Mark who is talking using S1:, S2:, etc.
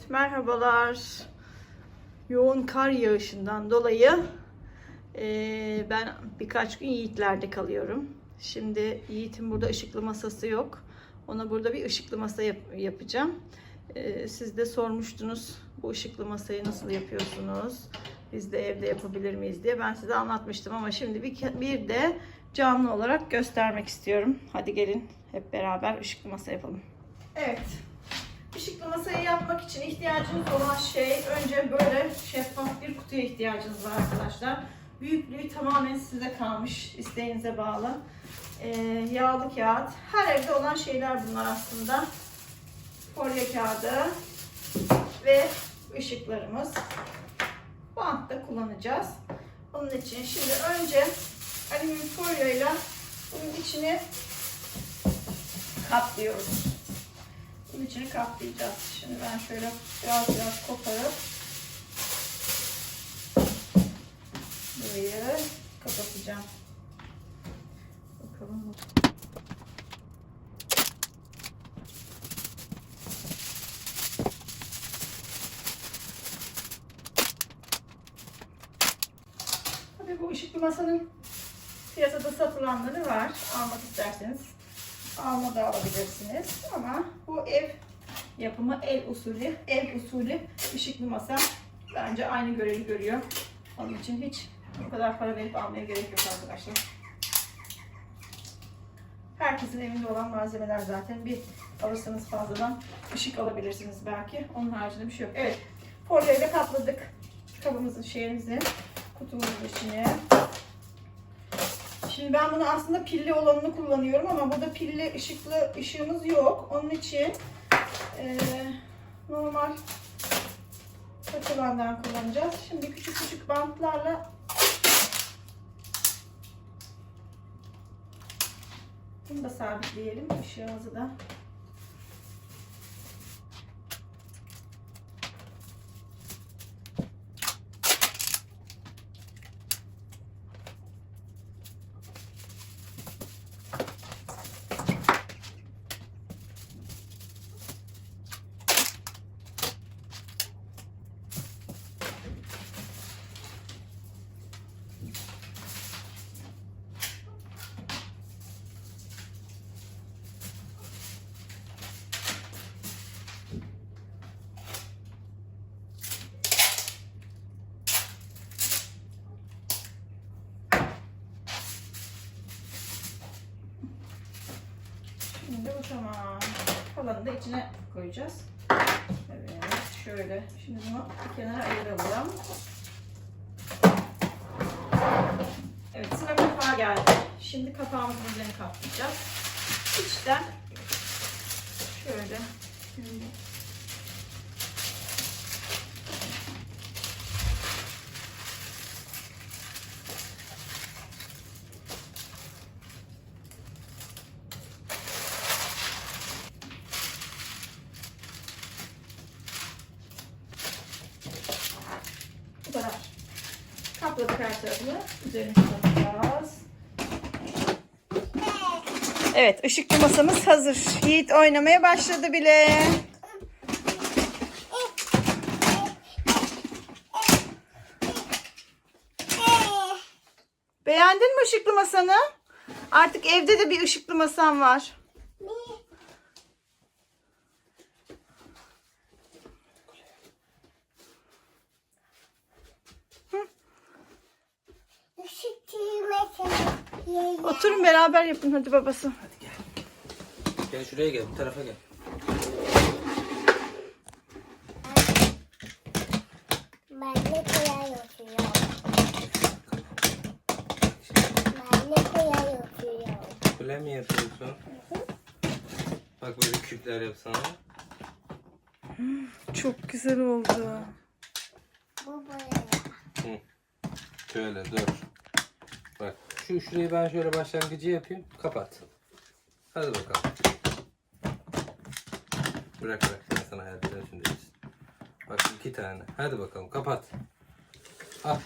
S1: Evet, merhabalar. Yoğun kar yağışından dolayı eee, ben birkaç gün Yiğitler'de kalıyorum. Şimdi Yiğit'in burada ışıklı masası yok. Ona burada bir ışıklı masa yap- yapacağım. Eee, siz de sormuştunuz bu ışıklı masayı nasıl yapıyorsunuz? Biz de evde yapabilir miyiz diye. Ben size anlatmıştım ama şimdi bir, bir de canlı olarak göstermek istiyorum. Hadi gelin hep beraber ışıklı masa yapalım. Evet. Işıklı masayı yapmak için ihtiyacınız olan şey önce böyle şeffaf bir kutuya ihtiyacınız var arkadaşlar. Büyüklüğü tamamen size kalmış, isteğinize bağlı. Ee, yağlı kağıt, her evde olan şeyler bunlar aslında. Folyo kağıdı ve ışıklarımız. Bant da kullanacağız. Onun için şimdi önce alüminyum folyoyla bunun içini kaplıyoruz. Bunun içini kaplayacağız. Şimdi ben şöyle biraz biraz koparıp burayı kapatacağım. Bakalım. Tabii bu ışıklı masanın piyasada satılanları var. Almak isterseniz alma da alabilirsiniz. Ama bu ev yapımı el usulü, ev usulü ışıklı masa bence aynı görevi görüyor. Onun için hiç bu kadar para verip almaya gerek yok arkadaşlar. Herkesin evinde olan malzemeler zaten bir alırsanız fazladan ışık alabilirsiniz belki. Onun haricinde bir şey yok. Evet. Folyo ile kapladık kabımızın şeyimizi kutumuzun içine. Şimdi ben bunu aslında pilli olanını kullanıyorum ama burada pilli ışıklı ışığımız yok. Onun için eee, normal katılandan kullanacağız. Şimdi küçük küçük bantlarla bunu da sabitleyelim ışığımızı da. Şimdi bu tamam. Kalanı da içine koyacağız. Evet, şöyle. Şimdi bunu bir kenara ayıralım. Şimdi kapağımızın üzerine kaplayacağız. İçten şöyle. Bu kadar. Kapladık her tarafını. Üzerine kapatacağız. Evet, ışıklı masamız hazır. Yiğit oynamaya başladı bile. Beğendin mi ışıklı masanı? Artık evde de bir ışıklı masam var. Oturun beraber yapın hadi babası.
S2: Gel şuraya gel, bu tarafa gel.
S3: Ben ne kadar yapıyorum? Ben kadar yapıyorum?
S2: Kule mi yapıyorsun? Bak böyle küpler yapsana.
S1: Çok güzel oldu.
S3: Bu böyle.
S2: Şöyle dur. Bak şu şurayı ben şöyle başlangıcı yapayım. Kapat. Hadi bakalım. Bırak bırak ben sana edeyim şimdi. Bak iki tane. Hadi bakalım kapat. Al.